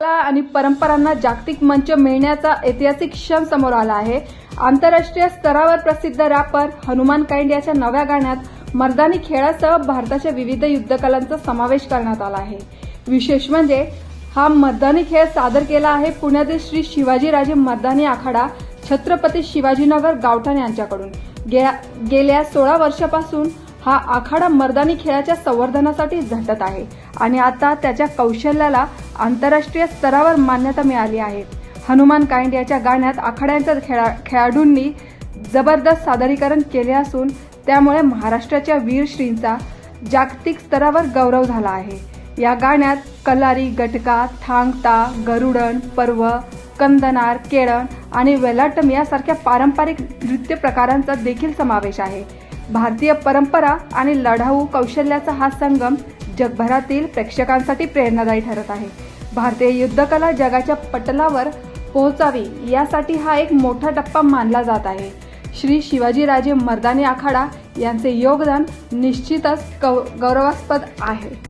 कला आणि परंपरांना जागतिक मंच मिळण्याचा ऐतिहासिक क्षण समोर आला आहे. आंतरराष्ट्रीय स्तरावर प्रसिद्ध रॅपर हनुमान काइंड याच्या नव्या गाण्यात मर्दानी खेळासह भारताच्या विविध युद्धकलांचा समावेश करण्यात आला आहे. विशेष म्हणजे हा मर्दानी खेळ सादर केला आहे पुण्यातील श्री शिवाजीराजे मर्दानी आखाडा छत्रपती शिवाजीनगर गावठाण यांच्याकडून. गेल्या सोळा वर्षापासून हा आखाडा मर्दानी खेळाच्या संवर्धनासाठी झटत आहे आणि आता त्याच्या कौशल्याला आंतरराष्ट्रीय स्तरावर मान्यता मिळाली आहे. हनुमान काइंड याच्या गाण्यात आखाड्यांच्या खेळा खेळाडूंनी जबरदस्त सादरीकरण केले असून त्यामुळे महाराष्ट्राच्या वीरश्रींचा जागतिक स्तरावर गौरव झाला आहे. या गाण्यात कलारी गटका थांगता गरुडण पर्व कंदनार केळण आणि वेलाटम यासारख्या पारंपरिक नृत्य प्रकारांचा देखील समावेश आहे. भारतीय परंपरा आणि लढाऊ कौशल्याचा हा संगम जगभरातील प्रेक्षकांसाठी प्रेरणादायी ठरत आहे. भारतीय युद्धकला जगाच्या पटलावर पोहोचावी यासाठी हा एक मोठा टप्पा मानला जात आहे. श्री शिवाजीराजे मर्दानी आखाडा यांचे योगदान निश्चितच कौ गौरवास्पद आहे.